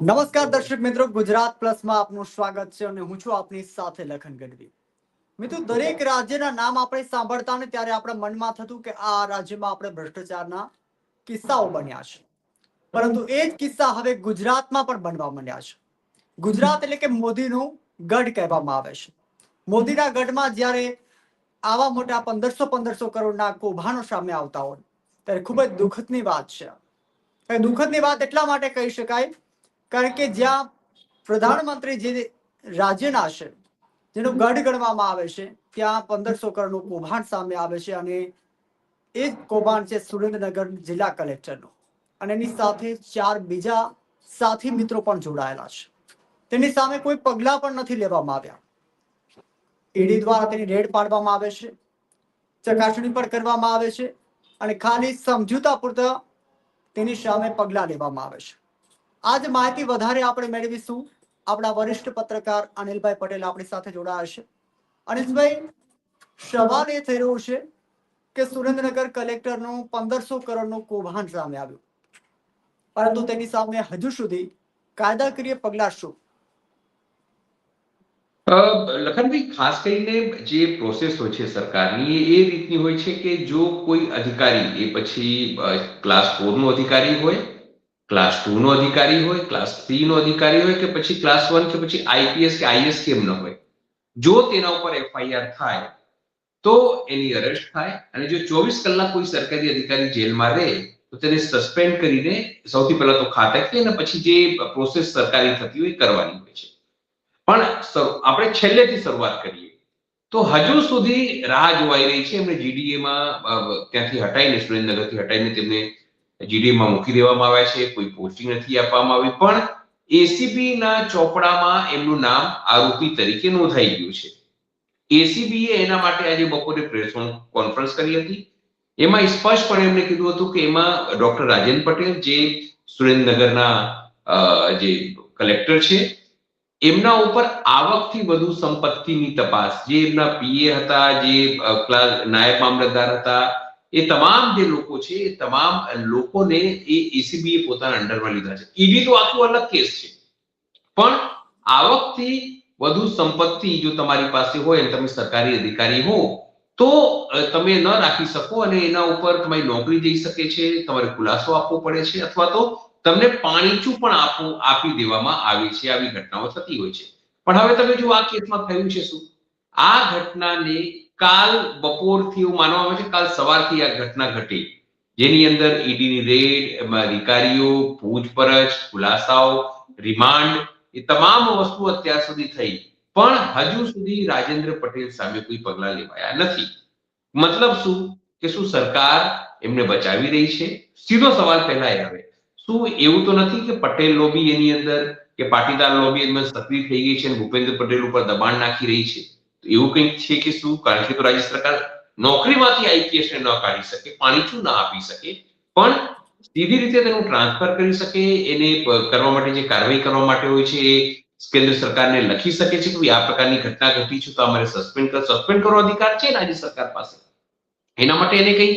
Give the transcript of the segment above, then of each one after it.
નમસ્કાર દર્શક મિત્રો, ગુજરાત પ્લસમાં આપનું સ્વાગત છે અને હું છું આપની સાથે લખન ગઢવી. મિત્રો, દરેક રાજ્યના નામ આપણે સાંભળતા ને ત્યારે આપણા મનમાં થતું કે આ રાજ્યમાં આપણે ભ્રષ્ટાચારના કિસ્સાઓ બન્યા છે. પરંતુ એ જ કિસ્સા હવે ગુજરાતમાં પણ બનવા માંડ્યા છે. ગુજરાત એટલે કે મોદીનું ગઢ કહેવામાં આવે છે. મોદીના ગઢમાં જ્યારે આવા મોટા પંદરસો પંદરસો કરોડના કૌભાંડો સામે આવતા હોય, ત્યારે ખૂબ જ દુઃખદની વાત છે. દુઃખદની વાત એટલા માટે કહી શકાય કારણ કે જ્યાં પ્રધાનમંત્રી જે રાજ્યના છે, જેનો ગઢ ગણવામાં આવે છે, ત્યાં પંદરસો કરોડનું કૌભાંડ સામે આવે છે અને એ જ કૌભાંડ છે સુરેન્દ્રનગર જિલ્લા કલેક્ટરનું. અને એની સાથે ચાર બીજા સાથી મિત્રો પણ જોડાયેલા છે. તેની સામે કોઈ પગલાં પણ નથી લેવામાં આવ્યા. ઈડી દ્વારા તેની રેડ પાડવામાં આવે છે, ચકાસણી પણ કરવામાં આવે છે અને ખાલી સમજૂતા પૂરતા તેની સામે પગલાં લેવામાં આવે છે. આજ માહિતી વધારે આપણે મેળવીશું. આપણા વરિષ્ઠ પત્રકાર અનિલભાઈ પટેલ આપણી સાથે જોડાયા છે. અનિલભાઈ, સવાલ એ થઈ રહ્યો છે કે સુરેન્દ્રનગર કલેક્ટરનું પંદરસો કરોડનું કૌભાંડ સામે આવ્યું. પરંતુ તેની સામે હજુ સુધી કાયદાકીય પગલાં શું? લખનભાઈ, ખાસ કરીને જે પ્રોસેસ હોય છે સરકારની, એ રીતની હોય છે કે જો કોઈ અધિકારી, એ પછી ક્લાસ ફોર નો અધિકારી હોય ક્લાસ ટુ નો અધિકારી હોય ક્લાસ થ્રી નો અધિકારી હોય કે પછી ક્લાસ વન કે પછી આઈપીએસ કે આઈએસ કેમ ન હોય. જો તેના ઉપર એફઆઈઆર થાય, તો એની અરેસ્ટ થાય અને જો ચોવીસ કલાક કોઈ સરકારી અધિકારી જેલમાં રહે, તો તેને સસ્પેન્ડ કરીને સૌથી પહેલા તો ખાતકી અને પછી જે પ્રોસેસ સરકારી થતી હોય કરવાની હોય છે. પણ આપણે છેલ્લેથી શરૂઆત કરીએ. તો હજુ સુધી રાહ જોવાઈ રહી છે, એમને જીડીએમાં ત્યાંથી હટાઈને સુરેન્દ્રનગરથી હટાઈને તેમને જીડીએમાં મૂકી દેવામાં આવ્યા છે, કોઈ પોસ્ટિંગ નથી આપવામાં આવી, પણ એસીબી ના ચોપડામાં એમનું નામ આરોપી તરીકે નોંધાઈ ગયું છે. એસીબીએ એના માટે આજે બપોરે પ્રેસ કોન્ફરન્સ કરી હતી. એમાં સ્પષ્ટપણે એમણે કીધું હતું કે એમાં ડોક્ટર રાજેન પટેલ જે સુરેન્દ્રનગરના જે કલેક્ટર છે, એમના ઉપર આવકથી વધુ સંપત્તિની તપાસ, જે એમના પીએ હતા, જે નાયબ મામલતદાર હતા એ તમામ જે લોકો છે, એ તમામ લોકોને એ એસીબી પોતાના અંડરમાં લીધા છે. ઈડી તો આખું અલગ કેસ છે. પણ આવકથી વધુ સંપત્તિ જો તમારી પાસે હોય અને તમે સરકારી અધિકારી હો, તો તમે ન રાખી શકો અને એના ઉપર તમારી નોકરી જઈ શકે છે, તમારે ખુલાસો આપવો પડે છે અથવા તો તમને પાણીચું પણ આપવું આપી દેવામાં આવે છે, આવી ઘટનાઓ થતી હોય છે. પણ હવે તમે જો આ કેસમાં થયું છે શું? આ ઘટનાને કાલ બપોરથી એવું માનવામાં આવે છે, કાલ સવારથી આ ઘટના ઘટી. જેની અંદર ઈડીની રેડ, એમાં અધિકારીઓ, પૂછપરછ, ખુલાસાઓ, રિમાન્ડ, એ તમામ વસ્તુ અત્યાર સુધી થઈ. પણ હજુ સુધી રાજેન્દ્ર પટેલ સામે કોઈ પગલા લેવાયા નથી. મતલબ શું? કે શું સરકાર એમને બચાવી રહી છે? સીધો સવાલ પહેલા એ આવે શું એવું તો નથી કે પટેલ લોબી એની અંદર, કે પાટીદાર લોબી એમાં સક્રિય થઈ ગઈ છે અને ભૂપેન્દ્ર પટેલ ઉપર દબાણ નાખી રહી છે? એવું કંઈક છે કે શું? કારણ કે તો રાજ્ય સરકાર નોકરીમાંથી આઈપીએસ ને ન કાઢી શકે પાણીચું ના આપી શકે, પણ સીધી રીતે તેનું ટ્રાન્સફર કરી શકે, એને કરવા માટે જે કાર્યવાહી કરવા માટે હોય છે એ કેન્દ્ર સરકારને લખી શકે છે કે આ પ્રકારની ઘટના ઘટી છે તો અમારે સસ્પેન્ડ કર, સસ્પેન્ડ કરવાનો અધિકાર છે રાજ્ય સરકાર પાસે? એના માટે એને કઈ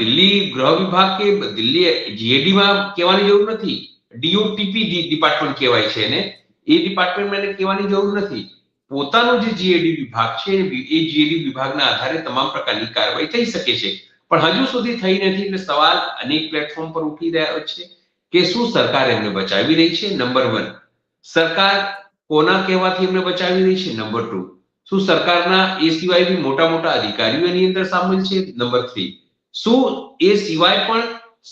દિલ્હી ગૃહ વિભાગ કે દિલ્હી જીએડીમાં કહેવાની જરૂર નથી? ડીઓટીપી ડિપાર્ટમેન્ટ કહેવાય છે એને. એ ડિપાર્ટમેન્ટમાં એને કહેવાની જરૂર નથી. પોતાનો જે જીએડી વિભાગ છે, એ જીએડી વિભાગના આધારે તમામ પ્રકારની કાર્યવાહી થઈ શકે છે. પણ હજુ સુધી થઈ નથી એટલે સવાલ અનેક પ્લેટફોર્મ પર ઉઠી રહ્યા છે કે શું સરકાર એમને બચાવી રહી છે? નંબર વન સરકાર કોના કહેવાથી એમને બચાવી રહી છે? નંબર ટુ શું સરકારના એ સિવાય બી મોટા મોટા અધિકારીઓ એની અંદર સામેલ છે? નંબર થ્રી શું એ સિવાય પણ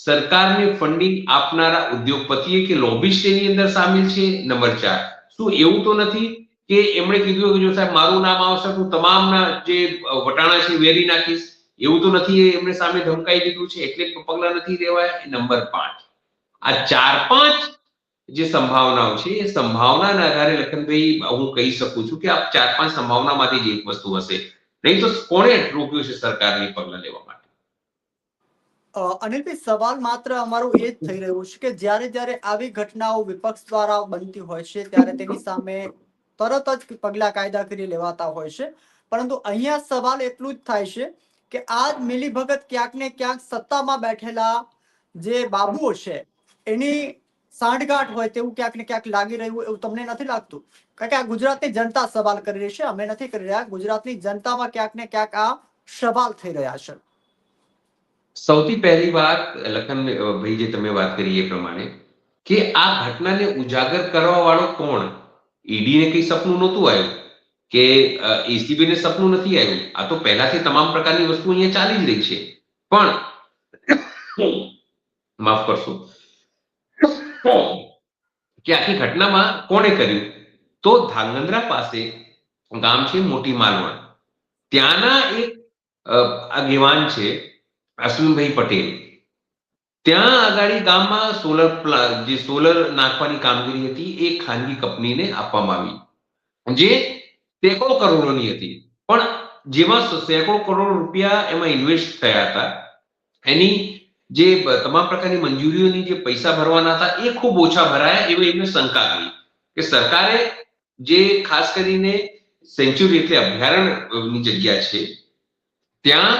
સરકારને ફંડિંગ આપનારા ઉદ્યોગપતિએ કે લોબિસ્ટ એની અંદર સામેલ છે? નંબર ચાર, શું એવું તો નથી કે એમણે કીધું કે જો સાહેબ, મારું નામ આવશે તો તમામના જે વટાણા છે વેરી નાખીશ. એવું તો નથી, એ એમણે સામે ધમકાઈ દીધું છે. એટલે પગલા નથી લેવાયા. નંબર પાંચ. આ ચાર પાંચ જે સંભાવનાઓ છે, એ સંભાવનાના આધારે લખનભાઈ, હું કહી શકું છું કે આ ચાર પાંચ સંભાવનામાંથી જ એક વસ્તુ હશે. નહીં તો કોણે રોક્યું છે સરકારને પગલા લેવા માટે? અનિલભાઈ, સવાલ માત્ર અમારું એ જ થઈ રહ્યું છે કે જ્યારે જ્યારે આવી ઘટનાઓ વિપક્ષ દ્વારા બનતી હોય છે, ત્યારે તેની સામે તરત જ પગલા કાયદાકીય લેવાતા હોય છે. પરંતુ અહીંયા સવાલ એટલું જ થાય છે કે આ મિલીભગત ક્યાંક ને ક્યાંક સત્તામાં બેઠેલા જે બાબુઓ છે, એની સાંઠગાંઠ હોય તેવું ક્યાંક ને ક્યાંક લાગી રહ્યું એવું તમને નથી લાગતું? કારણ કે આ ગુજરાતની જનતા સવાલ કરી રહી છે, અમે નથી કરી રહ્યા. ગુજરાતની જનતામાં ક્યાંક ને ક્યાંક આ સવાલ થઈ રહ્યા છે. સૌથી પહેલી વાત, લખન ભાઈ, જે તમે વાત કરી એ પ્રમાણે, કે આ ઘટનાને ઉજાગર કરવા વાળો કોણ? ઈડી ને કઈ સપનું નહોતું આવ્યું? કે એસીબી ને સપનું નથી આવ્યું? આ તો પહેલાથી તમામ પ્રકારની વસ્તુ અહીંયા ચાલી જ રહી છે. પણ માફ કરશો. કે આખી ઘટનામાં કોણે કર્યું? તો ધાંગધ્રા પાસે ગામ છે મોટી માલવણ ત્યાંના એક આગેવાન છે અશ્વિનભાઈ પટેલ. ત્યાં આગાડી ગામમાં સોલર જે સોલર નાખવાની કામગીરી હતી, એ ખાનગી કંપનીને આપવામાં આવી. જે સેંકડો કરોડોની હતી. પણ જેમાં સેંકડો કરોડ રૂપિયા એમાં ઇન્વેસ્ટ થયા હતા. એની જે તમામ પ્રકારની મંજૂરીઓની જે પૈસા ભરવાના હતા, એ ખૂબ ઓછા ભરાયા એવી એમને શંકા આવી. કે સરકારે જે ખાસ કરીને સેન્ચ્યુરી એટલે અભયારણ્યની જગ્યા છે, ત્યાં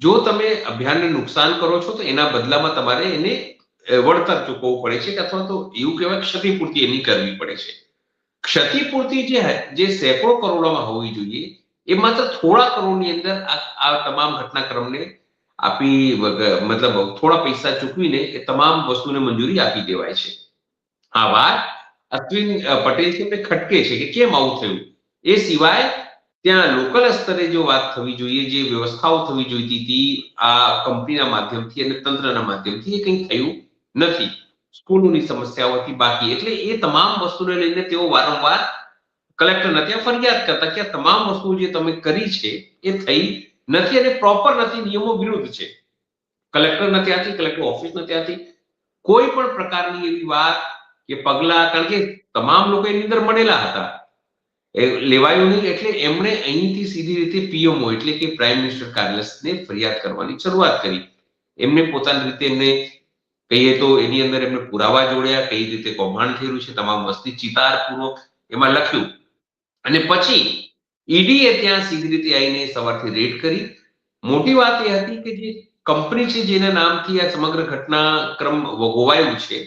જો તમે અભિયાનને નુકસાન કરો છો, તો એના બદલામાં તમારે એને વળતર ચૂકવવું પડે છે કે અથવા તો એવું કહેવાય ક્ષતિપૂર્તિ એની કરવી પડે છે. ક્ષતિપૂર્તિ જે જે સેંકડો કરોડોમાં હોવી જોઈએ, એ માત્ર થોડા કરોડની અંદર આ તમામ ઘટનાક્રમને આપી મતલબ થોડા પૈસા ચૂકવીને એ તમામ વસ્તુને મંજૂરી આપી દેવાય છે. આ વાત અશ્વિન પટેલ છે તે ખટકે છે કે કેમ આવું થયું? એ સિવાય ત્યાં લોકલ સ્તરે જો વાત થવી જોઈએ, જે વ્યવસ્થાઓ થવી જોઈતી હતી, આ કંપનીના માધ્યમથી અને તંત્રના માધ્યમથી એ કંઈ થયું નથી. સ્કૂલોની સમસ્યાઓ હતી બાકી. એટલે એ તમામ વસ્તુને લઈને તેઓ વારંવાર કલેક્ટર ત્યાં ફરિયાદ કરતા કે આ તમામ વસ્તુ જે તમે કરી છે, એ થઈ નથી અને પ્રોપર નથી, નિયમો વિરુદ્ધ છે. કલેક્ટર નથી ત્યાંથી, કલેક્ટર ઓફિસ નથી ત્યાંથી કોઈ પણ પ્રકારની એવી વાત કે પગલા, કારણ કે તમામ લોકો એની અંદર મળેલા હતા. લેવાયું નહીં, એટલે એમણે અહીંથી સીધી રીતે પીએમઓ, એટલે કે પ્રાઇમ મિનિસ્ટર કાર્યાલયને ફરિયાદ કરવાની શરૂઆત કરી. એમને પોતાની રીતે એમને કહીએ તો એની અંદર એમને પુરાવા જોડ્યા, કઈ રીતે કૌભાંડ થયેલું છે, તમામ વસ્તી ચિતારપૂર્વક એમાં લખ્યું. અને પછી ઈડીએ ત્યાં સીધી રીતે આવીને સવારથી રેડ કરી. મોટી વાત એ હતી કે જે કંપની છે જેના નામથી આ સમગ્ર ઘટનાક્રમ વગોવાયું છે,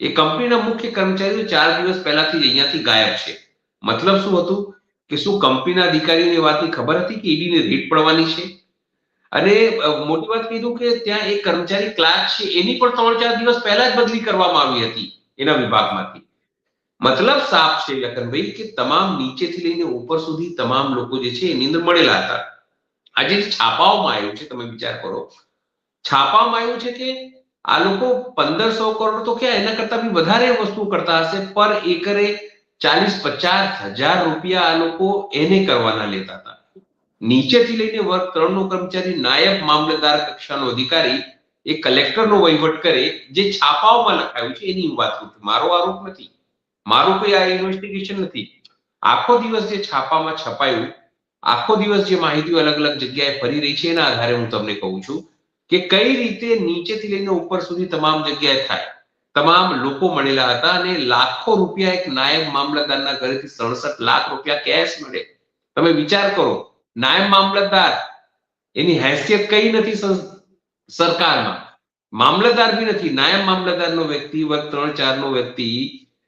એ કંપનીના મુખ્ય કર્મચારીઓ ચાર દિવસ પહેલાથી અહીંયાથી ગાયબ છે. મતલબ શું હતું? કે શું કંપનીના અધિકારીઓને એ વાતની ખબર હતી કે ઈડીને રેડ પડવાની છે? અને મોટી વાત કીધું કે ત્યાં એક કર્મચારી ક્લાર્ક છે, એની પણ ત્રણ ચાર દિવસ પહેલા જ બદલી કરવામાં આવી હતી, એના વિભાગમાંથી. મતલબ સાફ છે લખનભાઈ કે તમામ નીચેથી લઈને ઉપર સુધી તમામ લોકો જે છે એની અંદર મળેલા હતા. આજે છાપાઓમાં આવ્યું છે, તમે વિચાર કરો. છાપામાં આવ્યું છે કે આ લોકો પંદરસો કરોડ તો ક્યાં, એના કરતા બી વધારે વસ્તુ કરતા હશે, પર એકરે ચાલીસ પચાસ હજાર રૂપિયા આ લોકો એને કરવાના લેતા હતા. નીચેથી લઈને વર્ગ ત્રણ નો કર્મચારી, નાયબ મામલતદાર કક્ષાનો અધિકારી, એ કલેક્ટરનો વહીવટ કરે, જે છાપાઓમાં લખાયું છે, એની વાત મારો આરોપ નથી. મારું કોઈ આ ઇન્વેસ્ટિગેશન નથી. આખો દિવસ જે છાપામાં છપાયું, આખો દિવસ જે માહિતીઓ અલગ અલગ જગ્યાએ ફરી રહી છે, એના આધારે હું તમને કહું છું કે કઈ રીતે નીચેથી લઈને ઉપર સુધી તમામ જગ્યાએ થાય. તમામ લોકો મળેલા હતા અને લાખો રૂપિયા એક નાયબ મામલતદારના ઘરેથી સડસઠ લાખ રૂપિયા કેશ મળે. તમે વિચાર કરો, નાયબ મામલતદાર, એની હેસિયત કઈ નથી સરકારમાં? મામલતદાર બી નથી, નાયબ મામલતદારનો વ્યક્તિ, વર્ગ ત્રણ ચાર નો વ્યક્તિ,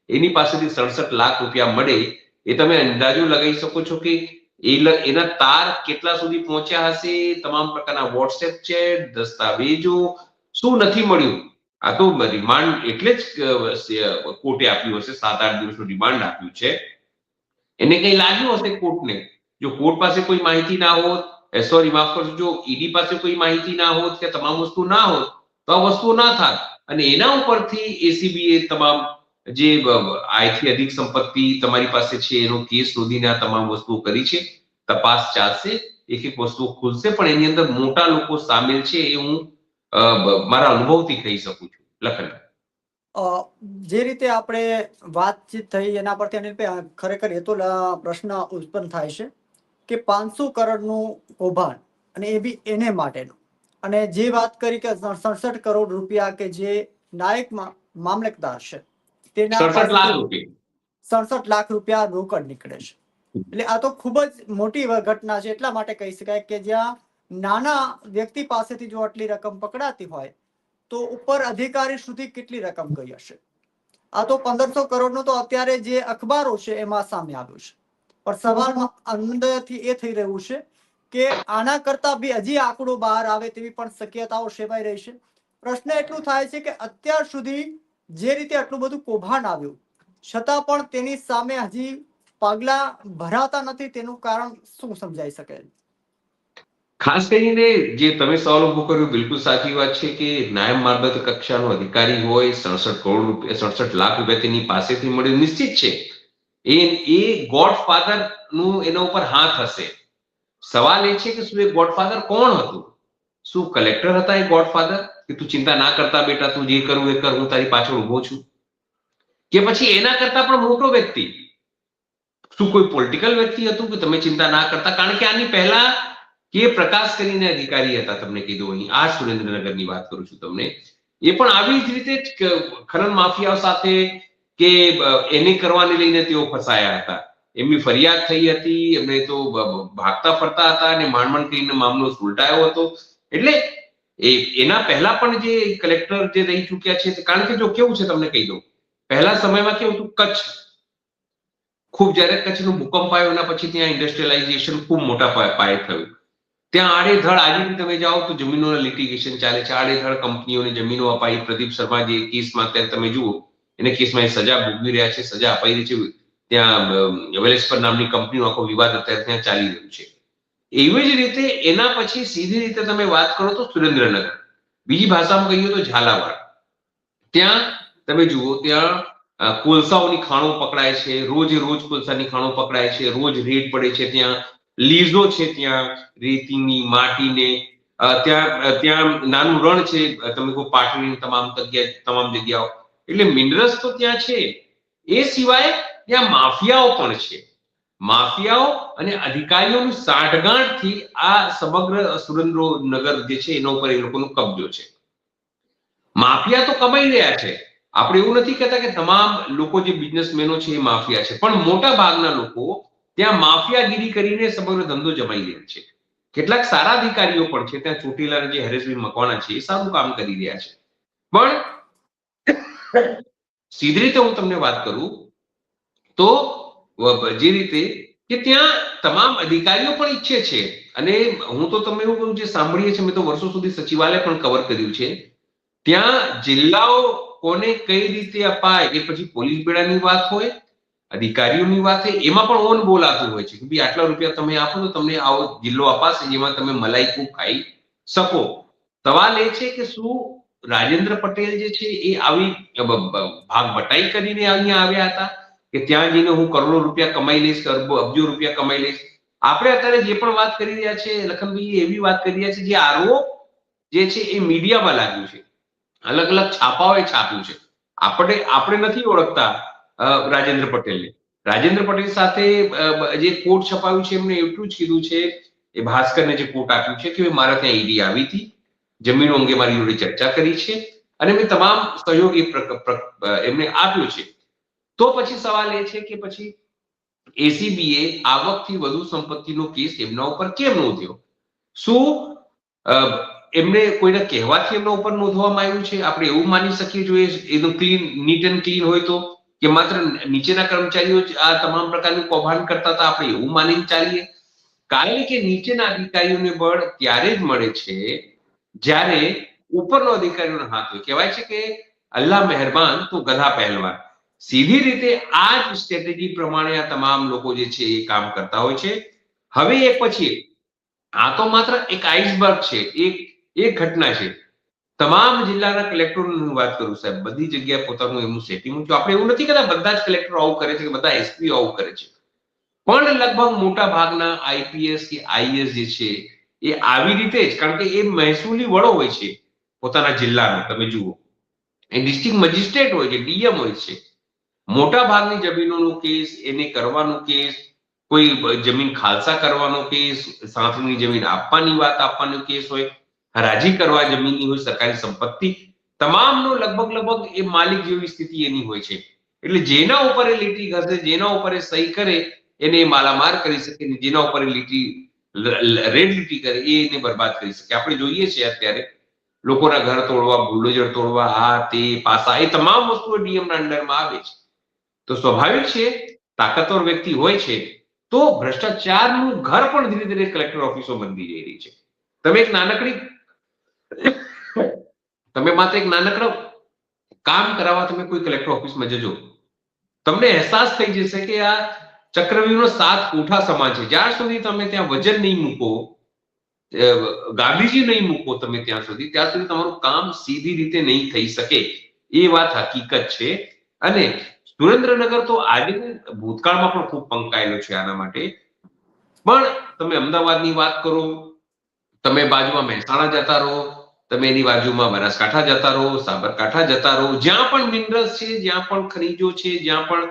એની પાસેથી સડસઠ લાખ રૂપિયા મળે, એ તમે અંદાજો લગાવી શકો છો કે એના તાર કેટલા સુધી પહોંચ્યા હશે? તમામ પ્રકારના વોટ્સએપ ચેટ, દસ્તાવેજો, શું નથી મળ્યું? આ તો રિમાન્ડ એટલે જ કોર્ટે આપ્યું હશે, સાત આઠ દિવસનું રિમાન્ડ આપ્યું છે. એને કઈ લાગ્યું હશે કોર્ટને જો કોર્ટ પાસે કોઈ માહિતી ના હોત સોરી માફ કરજો, જો ઈડી પાસે કોઈ માહિતી ના હોત કે તમામ વસ્તુ ના હોત, તો આ વસ્તુ ના થાત. અને એના ઉપરથી એસીબી એ તમામ જે આયથી અધિક સંપત્તિ તમારી પાસે છે, એનો કેસ શોધીને આ તમામ વસ્તુઓ કરી છે, તપાસ ચાલશે એક એક વસ્તુ ખુલશે, પણ એની અંદર મોટા લોકો સામેલ છે, એ હું મારા અનુભવથી કહી શકું છું લખન. જે રીતે આપણે વાતચીત થઈ એના પરથી અનિલભાઈ ખરેખર એ તો પ્રશ્ન ઉત્પન્ન થાય છે કે પાંચસો કરોડનું કૌભાંડ અને એ બી એને માટેનું. અને જે વાત કરી કે સડસઠ કરોડ રૂપિયા કે જે નાયક મામલતદાર છે તેના સડસઠ લાખ રૂપિયા. રોકડ નીકળે છે. એટલે આ તો ખૂબ જ મોટી ઘટના છે એટલા માટે કહી શકાય કે જ્યાં નાના વ્યક્તિ પાસેથી જો આટલી રકમ પકડાતી હોય, તો ઉપર અધિકારી સુધી કેટલી રકમ ગઈ હશે? આ તો પંદરસો કરોડનું તો અત્યારે જે અખબારો છે એમાં સામે આવ્યું છે. પણ સવાલમાં અંદરથી એ થઈ રહ્યું છે કે આના કરતા બી હજી આંકડો બહાર આવે તેવી પણ શક્યતાઓ સેવાઈ રહી છે. પ્રશ્ન એટલું થાય છે કે અત્યાર સુધી જે રીતે આટલું બધું કૌભાંડ આવ્યું, છતાં પણ તેની સામે હજી પગલા ભરાતા નથી, તેનું કારણ શું સમજાઈ શકે? ખાસ કરીને જે તમે સવાલ ઊભો કર્યો, બિલકુલ સાચી વાત છે કે નાયબ મારબત કક્ષાનો અધિકારી હોય, સડસઠ કરોડ રૂપિયા, સડસઠ લાખ રૂપિયા તેની પાસેથી મળે નિશ્ચિત છે. એ એ ગોડફાધરનું એના ઉપર હાથ હશે. સવાલ એ છે કે શું એ ગોડફાધર કોણ હતું? શું કલેક્ટર હતા એ ગોડફાધર કે તું ચિંતા ના કરતા બેટા, તું જે કરવું એ કર, હું તારી પાછળ ઊભો છું. કે પછી એના કરતા પણ મોટો વ્યક્તિ? શું કોઈ પોલિટિકલ વ્યક્તિ હતું કે તમે ચિંતા ના કરતા? કારણ કે આની પહેલા કે પ્રકાશ કરીને અધિકારી હતા તમને કીધું અહીં. આ સુરેન્દ્રનગરની વાત કરું છું તમને. એ પણ આવી જ રીતે ખનન માફિયાઓ સાથે કે એને કરવાને લઈને તેઓ ફસાયા હતા. એમની ફરિયાદ થઈ હતી. એમને તો ભાગતા ફરતા હતા અને માંડ માંડ કરીને મામલો સુલટાયો હતો. એટલે એ, એના પહેલા પણ જે કલેક્ટર જે રહી ચૂક્યા છે, કારણ કે જો કેવું છે તમને કહી દઉં. પહેલા સમયમાં કેવું હતું? કચ્છ. ખૂબ જ્યારે કચ્છનો ભૂકંપ આવ્યો એના પછી ત્યાં ઇન્ડસ્ટ્રીયલાઇઝેશન ખૂબ મોટા પાયે થયું. ત્યાં આડેધડ આજે તમે જાઓ તો જમીનોના લિટિગેશન ચાલે છે. આડેધડ કંપનીઓને જમીનો અપાઈ. પ્રદીપ શર્મા જે કેસમાં અત્યારે તમે જુઓ, એને કેસમાં એ સજા ભોગવી રહ્યા છે, સજા અપાઈ રહી છે. ત્યાં વેલેસ્પર નામની કંપનીનો આખો વિવાદ અત્યારે ત્યાં ચાલી રહ્યો છે. એવી જ રીતે એના પછી સીધી રીતે તમે વાત કરો તો સુરેન્દ્રનગર. બીજી ભાષામાં કહીએ તો ઝાલાવાડ. ત્યાં તમે જુઓ, ત્યાં કોલસાઓની ખાણો પકડાય છે. રોજ રોજ કોલસાની ખાણો પકડાય છે. રોજ રેડ પડે છે ત્યાં. લીઝો છે ત્યાં, રેતીની, માટીને. ત્યાં ત્યાં નાનું રણ છે. તમે કહો પાટણની તમામ જગ્યા, તમામ જગ્યાઓ. એટલે મિનરલ્સ તો ત્યાં છે. એ સિવાય ત્યાં માફિયાઓ પણ છે. માફિયાઓ અને અધિકારીઓની સાંઠગાંઠથી આ સમગ્ર સુરેન્દ્રનગર જે છે, એના ઉપર એ લોકોનો કબજો છે. માફિયા તો કમાઈ રહ્યા છે. આપણે એવું નથી કહેતા કે તમામ લોકો જે બિઝનેસમેનો છે એ માફિયા છે. પણ મોટા ભાગના લોકો ત્યાં માફિયાગીરી કરીને સમગ્ર ધંધો જમાઈ રહ્યા છે. કેટલાક સારા અધિકારીઓ પણ છે, ત્યાં ચોટીલા જે હરેશભાઈ મકવાણા છે, એ સારું કામ કરી રહ્યા છે. પણ સીધી રીતે હું તમને વાત કરું તો જે રીતે કે ત્યાં તમામ અધિકારીઓ પણ ઈચ્છે છે. અને હું તો તમે એવું કહું જે સાંભળીએ છીએ, મેં તો વર્ષો સુધી સચિવાલય પણ કવર કર્યું છે. ત્યાં જિલ્લાઓ કોને કઈ રીતે અપાય, એ પછી પોલીસ બેડાની વાત હોય અધિકારીઓની વાત હોય એમાં પણ ઓન બોલાતું હોય છે કે ભાઈ આટલા રૂપિયા તમે આપો તો તમને આવો જિલ્લો અપાશે, જેમાં તમે મલાઈ ખૂબ ખાઈ શકો. સવાલ એ છે કે શું રાજેન્દ્ર પટેલ જે છે એ આવી ભાગ બટાઈ કરીને અહીંયા આવ્યા હતા? કે ત્યાં જઈને હું કરોડો રૂપિયા કમાઈ લઈશ અરબો અબજો રૂપિયા કમાઈ લઈશ? આપણે અત્યારે જે પણ વાત કરી રહ્યા છે, લખનભાઈ એવી વાત કરી રહ્યા છે, જે આરોપ જે છે એ મીડિયામાં લાગ્યું છે. અલગ અલગ છાપાઓએ છાપ્યું છે. આપણે આપણે નથી ઓળખતા રાજેન્દ્ર પટેલને. રાજેન્દ્ર પટેલ સાથે જે કોટ છપાયું છે એમને એટલું જ કીધું છે, એ ભાસ્કરને જે કોટ આપ્યું છે, કે મારા ત્યાં ઈડી આવી હતી. જમીનો અંગે મારી જોડે ચર્ચા કરી છે અને મેં તમામ સહયોગ એ એમને આપ્યો છે. તો પછી સવાલ એ છે કે પછી એસીબીએ આવકથી વધુ સંપત્તિનો કેસ એમના ઉપર કેમ નોંધ્યો? શું એમને કોઈને કહેવાથી એમના ઉપર નોંધવામાં આવ્યું છે? આપણે એવું માની શકીએ જોઈએ એ, એનું ક્લીન, નીટ એન્ડ ક્લીન હોય તો? કે માત્ર નીચેના કર્મચારીઓ જ આ તમામ પ્રકારનું કૌભાંડ કરતા હતા, આપણે એવું માનીને ચાલીએ. કારણ કે નીચેના અધિકારીઓને બળ ત્યારે જ મળે છે જ્યારે ઉપરનો અધિકારીનો હાથ હોય. કહેવાય છે કે અલ્લાહ મહેરબાન તો ગધા પહેલવાન. સીધી રીતે આ જ સ્ટ્રેટેજી પ્રમાણે આ તમામ લોકો જે છે એ કામ કરતા હોય છે. હવે એક પછી આ તો માત્ર એક આઈસબર્ગ છે, એક એક ઘટના છે. તમામ જિલ્લાના કલેક્ટરોની હું વાત કરું, સાહેબ, બધી જગ્યાએ પોતાનું એમનું સેટિંગ મૂક્યું. આપણે એવું નથી કહેતા, બધા જ કલેક્ટરો આવું કરે છે કે બધા એસપી આવું કરે છે. પણ લગભગ મોટા ભાગના આઈપીએસ કે આઈએસ જે છે, એ આવી રીતે જ, કારણ કે એ મહેસૂલી વડો હોય છે પોતાના જિલ્લાનો, તમે જુઓ. એ ડિસ્ટ્રિક્ટ મજિસ્ટ્રેટ હોય છે ડીએમ હોય છે. મોટા ભાગની જમીનોનો કેસ, એને કરવાનો કેસ, કોઈ જમીન ખાલસા કરવાનો કેસ, સાંથની જમીન આપવાની વાત આપવાનો કેસ હોય હરાજી કરવા જમીનની હોય સરકારી સંપત્તિ, તમામનો લગભગ લગભગ એ માલિક જેવી સ્થિતિ એની હોય છે. એટલે જેના ઉપર એ લીટી ઘસે, જેના ઉપર એ સહી કરે, એને માલામાર કરી શકે જેના ઉપર એ લીટી, રેડ લીટી કરે, એ એને બરબાદ કરી શકે. આપણે જોઈએ છીએ અત્યારે લોકોના ઘર તોડવા, બુલડોઝર તોડવા, આ, તે, પાસા, એ તમામ વસ્તુઓ ડીએમના અંડરમાં આવે છે. તો સ્વાભાવિક છે, તાકાતવર વ્યક્તિ હોય છે, તો ભ્રષ્ટાચારનું ઘર પણ ધીરે ધીરે કલેક્ટર ઓફિસો બનતી જઈ રહી છે. તમે એક નાનકડી તમે માત્ર એક નાનકડો કામ કરાવવા તમે કોઈ કલેક્ટર ઓફિસમાં જજો. તમને અહેસાસ થઈ જશે કે આ ચક્રવ્યૂહનો સાત કોઠા સમાન છે. જ્યાં સુધી તમે ત્યાં વજન નહીં મૂકો ગાંધીજી નહીં મૂકો તમે ત્યાં સુધી ત્યાં સુધી તમારું કામ સીધી રીતે નહીં થઈ શકે. એ વાત હકીકત છે. અને સુરેન્દ્રનગર તો આજે ભૂતકાળમાં પણ ખૂબ પંકાયેલો છે આના માટે. પણ તમે અમદાવાદની વાત કરો, તમે બાજુમાં મહેસાણા જતા રહો તમે એની બાજુમાં બનાસકાંઠા જતા રહો, સાબરકાંઠા જતા રહો, જ્યાં પણ મિનરલ્સ છે, જ્યાં પણ ખનીજો છે, જ્યાં પણ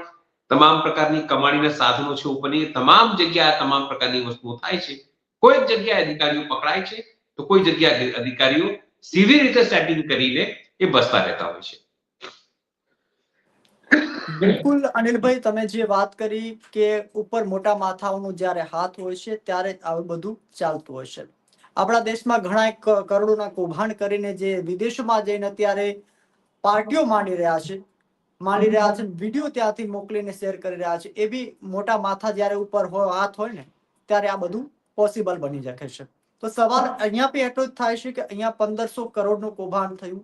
તમામ પ્રકારની કમાણીના સાધનો છે, ઉપરની તમામ જગ્યાએ તમામ પ્રકારની વસ્તુઓ થાય છે. કોઈ જગ્યાએ અધિકારીઓ પકડાય છે, તો કોઈ જગ્યાએ અધિકારીઓ સીધી રીતે સેટિંગ કરીને એ બસતા રહેતા હોય છે. બિલકુલ, અનિલભાઈ, તમે જે વાત કરી કે ઉપર મોટા માથાઓનો જ્યારે હાથ હોય છે, ત્યારે આવું બધું ચાલતું હોય છે. આપણા દેશમાં ઘણા કરોડોના કૌભાંડ કરીને જે વિદેશોમાં જઈને અત્યારે પાર્ટીઓ માંડી રહ્યા છે, માંડી રહ્યા છે, વીડિયો ત્યાંથી મોકલીને શેર કરી રહ્યા છે. એ બી મોટા માથા જ્યારે ઉપર હોય હાથ હોય ને, ત્યારે આ બધું પોસિબલ બની શકે છે. તો સવાલ અહીંયા બી એટલો જ થાય છે કે અહીંયા પંદરસો કરોડનું કૌભાંડ થયું.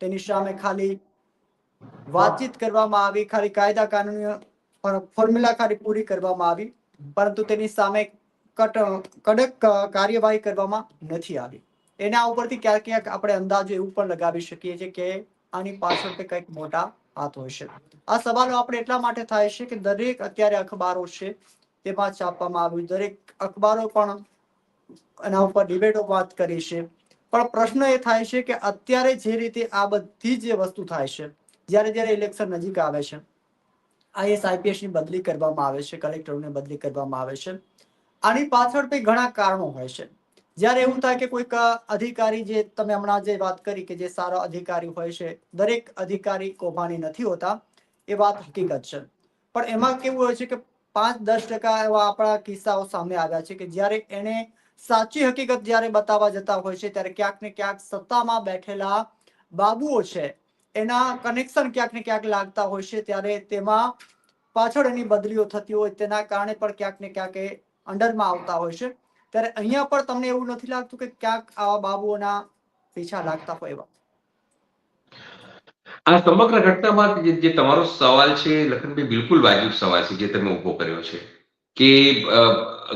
તેની સામે ખાલી વાતચીત કરવામાં આવી, ખાલી કાયદા કાનૂની ફોર્મ્યુલા ખાલી પૂરી કરવામાં આવી. પરંતુ તેની સામે કડક કાર્યવાહી કરવામાં નથી આવી. એના ઉપરથી ક્યાંક ક્યાંક આપણે અંદાજો એવું પણ લગાવી શકીએ છીએ કે આની પાછળ તે કંઈક મોટા હાથ હોય છે. આ સવાલો આપણે એટલા માટે થાય છે કે દરેક અત્યારે અખબારો છે તેમાં છાપવામાં આવ્યું. દરેક અખબારો પણ એના ઉપર ડિબેટો વાત કરી છે. પણ પ્રશ્ન એ થાય છે કે અત્યારે જે રીતે આ બધી જે વસ્તુ થાય છે, જ્યારે જ્યારે ઇલેક્શન નજીક આવે છે આઈએસ આઈપીએસની બદલી કરવામાં આવે છે, કલેક્ટરોને બદલી કરવામાં આવે છે આની પાછળ પણ ઘણા કારણો હોય છે. જ્યારે એવું થાય કે કોઈક અધિકારી જે તમે હમણાં જે વાત કરી કે જે સારો અધિકારી હોય છે, દરેક અધિકારી કૌભાંડી નથી હોતા, એ વાત હકીકત છે. પણ એમાં કેવું હોય છે કે પાંચ દસ ટકા એવા આપણા કિસ્સાઓ સામે આવ્યા છે કે જ્યારે એને સાચી હકીકત જ્યારે બતાવવા જતા હોય છે, ત્યારે ક્યાંક ને ક્યાંક સત્તામાં બેઠેલા બાબુઓ છે, એના કનેક્શન ક્યાંક ને ક્યાંક લાગતા હોય છે, ત્યારે તેમાં પાછળ એની બદલીઓ થતી હોય, તેના કારણે પણ ક્યાંક ને ક્યાંક અંડરમાં આવતા હોય છે. ત્યારે અહીંયા પણ તમને એવું નથી લાગતું કે ક્યાંક આવા બાબુઓના પીછા લાગતા હોય એવા? આ સમગ્ર ઘટનામાં જે તમારો સવાલ છે લખનભાઈ બિલકુલ વાજિબ સવાલ છે જે તમે ઊભો કર્યો છે. કે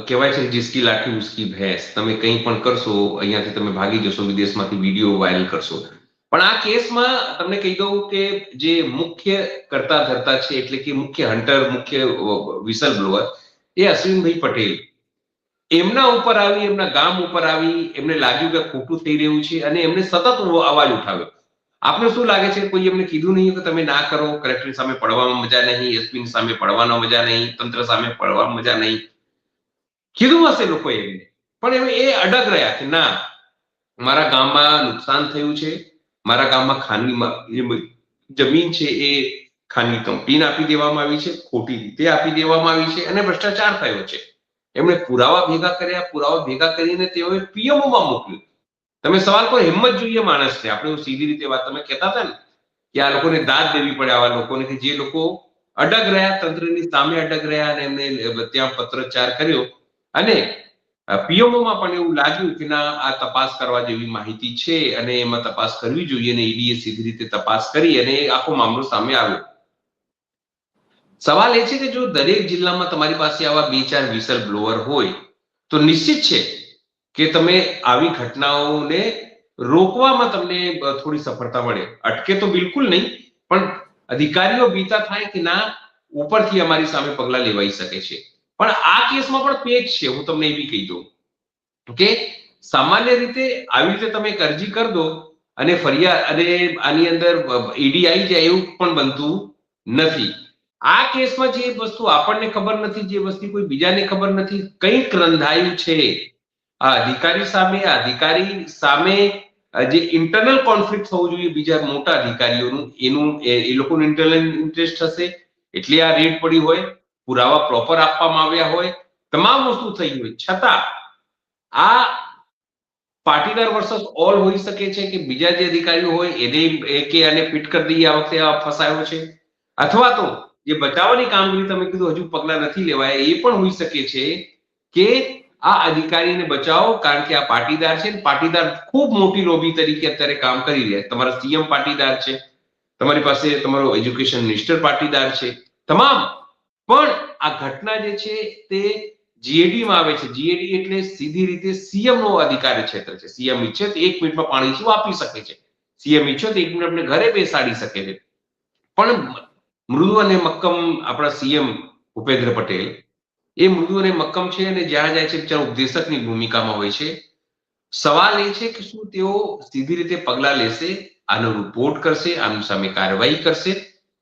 કહેવાય છે જીસકી લાઠી ઉસકી ભેંસ, તમે કંઈ પણ કરશો, અહીંયાથી તમે ભાગી જશો, વિદેશમાંથી વીડિયો વાયરલ કરશો. પણ આ કેસમાં તમને કહી દઉં કે જે મુખ્ય કરતા ધરતા છે એટલે કે મુખ્ય હન્ટર, મુખ્ય વિસલ બ્લોઅર એ અશ્વિનભાઈ પટેલ. એમના ઉપર આવી, એમના ગામ ઉપર આવી, એમને લાગ્યું કે ખોટું થઈ રહ્યું છે અને એમને સતત અવાજ ઉઠાવ્યો. આપને શું લાગે છે? કોઈ એમને કીધું નહીં કે તમે ના કરો? કલેક્ટર સામે પડવામાં મજા નહીં એસપી સામે પડવાનો મજા નહીં, તંત્ર સામે પડવામાં મજા નહીં. કીધું હશે લોકો એમને. પણ એ અડગ રહ્યા કે ના, મારા ગામમાં નુકસાન થયું છે, મારા ગામમાં ખાનગી જમીન છે એ ખાનગી કંપનીને આપી દેવામાં આવી છે, ખોટી રીતે આપી દેવામાં આવી છે અને ભ્રષ્ટાચાર થયો છે. એમણે પુરાવા ભેગા કર્યા, પુરાવા ભેગા કરીને તેઓએ પીએમઓ માં મોકલ્યું. તમે સવાલ કરો, હિંમત જોઈએ માણસને આપણે સીધી રીતે વાત તમે કહેતા હતા ને, કે આ લોકોને દાદ દેવી પડે, આવા લોકોને કે જે લોકો અડગ રહ્યા, તંત્રની સામે અડગ રહ્યા અને એમને ત્યાં પત્રચાર કર્યો. અને પીએમઓમાં પણ એવું લાગ્યું કે ના, આ તપાસ કરવા જેવી માહિતી છે અને એમાં તપાસ કરવી જોઈએ અને ઈડીએ સીધી રીતે તપાસ કરી અને આખો મામલો સામે આવ્યો. સવાલ એ છે કે જો દરેક જિલ્લામાં તમારી પાસે આવા બે ચાર વિસલ બ્લોઅર હોય, તો નિશ્ચિત છે કે તમે આવી ઘટનાઓને રોકવામાં તમને થોડી સફળતા મળે. અટકે તો બિલકુલ નહીં, પણ અધિકારીઓ બીતા થાય કે ના, ઉપરથી અમારી સામે પગલા લેવાઈ શકે છે. પણ આ કેસમાં પણ પેચ છે, હું તમને એ બી કહી દઉં. કે સામાન્ય રીતે આવી રીતે તમે અરજી કરી દો અને ફરિયાદ, અને આની અંદર ઈડી આવી જાય એવું પણ બનતું નથી. આ કેસમાં જે વસ્તુ આપણને ખબર નથી, જે વસ્તુ કોઈ બીજાને ખબર નથી, કંઈક રંધાયું છે. આ અધિકારી સામે, આ અધિકારી સામે જે ઇન્ટરનલ કોન્ફ્લિક્ટ થવું જોઈએ બીજા મોટા અધિકારીઓનું, એનું, એ લોકોનું ઇન્ટરનલ ઇન્ટરેસ્ટ હશે. એટલે આ રેડ પડી હોય, પુરાવા પ્રોપર આપવામાં આવ્યા હોય, તમામ વસ્તુ થઈ હોય. છતાં, આ પાટીદાર વર્સસ ઓલ હોઈ શકે છે કે બીજા જે અધિકારીઓ હોય, એને એ કે આને ફિટ કરી દઈએ આ વખતે આ ફસાયો છે. અથવા તો જે બચાવવાની કામગીરી તમે કીધું, હજુ પગલા નથી લેવાય, એ પણ હોઈ શકે છે કે આ અધિકારીને બચાવો, કારણ કે આ પાટીદાર છે પાટીદાર ખૂબ મોટી લોબી તરીકે અત્યારે કામ કરી રહ્યા તમારા સીએમ પાટીદાર છે, તમારી પાસે તમારો એજ્યુકેશન મિનિસ્ટર પાટીદાર છે, તમામ. પણ આ ઘટના જે છે તે જીએડીમાં આવે છે. જીએડી એટલે સીધી રીતે સીએમ નો અધિકાર ક્ષેત્ર છે. સીએમ ઈચ્છે તો એક મિનિટમાં પાણી શું આપી શકે છે. સીએમ ઈચ્છે તો એક મિનિટ આપણે ઘરે બેસાડી શકે છે. પણ મૃદુ અને મક્કમ આપણા સીએમ ભૂપેન્દ્ર પટેલ, એ મૃદુ અને મક્કમ છે અને જ્યાં જાય છે ત્યાં ઉપદેશકની ભૂમિકામાં હોય છે. સવાલ એ છે કે શું તેઓ સીધી રીતે પગલા લેશે, આનો રિપોર્ટ કરશે, આની સામે કાર્યવાહી કરશે?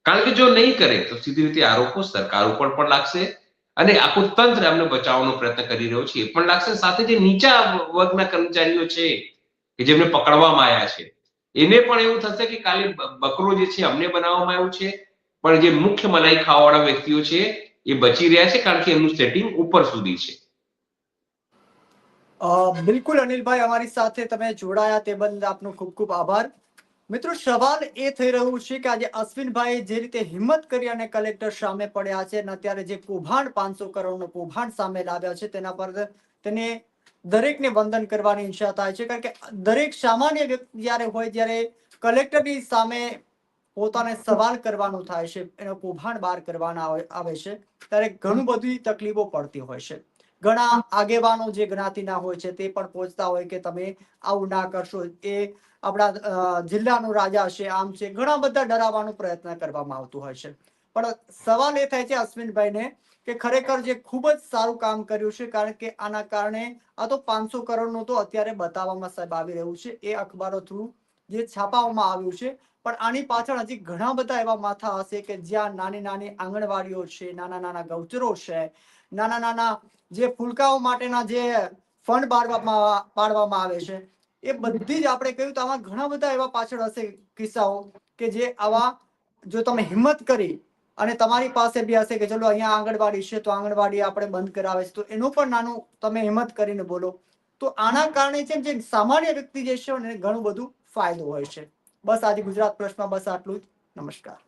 કારણ કે જો નહીં કરે, તો સીધી રીતે આરોપો સરકાર ઉપર પણ લાગશે અને આખું તંત્ર એમને બચાવવાનો પ્રયત્ન કરી રહ્યો છે. એ પણ લાગશે. સાથે જે નીચા વર્ગના કર્મચારીઓ છે, કે જેમને પકડવામાં આવ્યા છે, એને પણ એવું થશે કે કાલે બકરો જે છે, અમને બનાવવામાં આવ્યું છે. પણ જે મુખ્ય મલાઈ ખાવાવાળા વ્યક્તિઓ છે, એ બચી રહ્યા છે કારણ કે એમનું સેટિંગ ઉપર સુધી છે. બિલકુલ અનિલભાઈ, અમારી સાથે તમે જોડાયા તે બદલ આપનો ખૂબ ખૂબ આભાર. મિત્રો, સવાલ એ થઈ રહ્યું છે કે આજે અશ્વિનભાઈ જે રીતે હિંમત કરી અને કલેક્ટર સામે પડ્યા છે અને અત્યારે જે કૌભાંડ પાંચસો કરોડનું કૌભાંડ સામે લાવ્યા છે, તેના પર તેને દરેકને વંદન કરવાની ઈચ્છા થાય છે. કારણ કે દરેક સામાન્ય વ્યક્તિ જ્યારે હોય જ્યારે કલેક્ટરની સામે પોતાને સવાલ કરવાનું થાય છે, એનો કૌભાંડ બહાર કરવાના આવે- છે, ત્યારે ઘણું બધી તકલીફો પડતી હોય છે. ઘણા આગેવાનો જે જ્ઞાતિના હોય છે, તે પણ પહોંચતા હોય કે તમે આવું ના કરશો. એ આપણા જિલ્લાનો રાજા છે, આમ છે, ઘણા બધા ડરાવવાનો પ્રયત્ન કરવામાં આવતું હોય છે. પણ સવાલ એ થાય છે અશ્વિનભાઈને કે ખરેખર જે ખૂબ જ સારું કામ કર્યું છે, કારણ કે આના કારણે આ તો પાંચસો કરોડનું તો અત્યારે બતાવવામાં સાહેબ આવી રહ્યું છે. એ અખબારો થ્રુ જે છાપાવામાં આવ્યું છે પણ આની પાછળ હજી ઘણા બધા એવા માથા હશે કે જ્યાં નાની નાની આંગણવાડીઓ છે, નાના નાના ગૌચરો છે, નાના નાના જે ફૂલકાઓ માટેના જે ફંડ પાડવામાં પાડવામાં આવે છે, એ બધી જ આપણે કહ્યું તો આમાં ઘણા બધા એવા પાછળ હશે કિસ્સાઓ કે જે આવા જો તમે હિંમત કરી અને તમારી પાસે બી હશે કે ચલો અહીંયા આંગણવાડી છે તો આંગણવાડી આપણે બંધ કરાવે છે તો એનું પણ નાનું તમે હિંમત કરીને બોલો. તો આના કારણે છે જે સામાન્ય વ્યક્તિ જે છે એને ઘણું બધું ફાયદો હોય છે. બસ આજે ગુજરાત પ્લસમાં બસ આટલું જ. નમસ્કાર.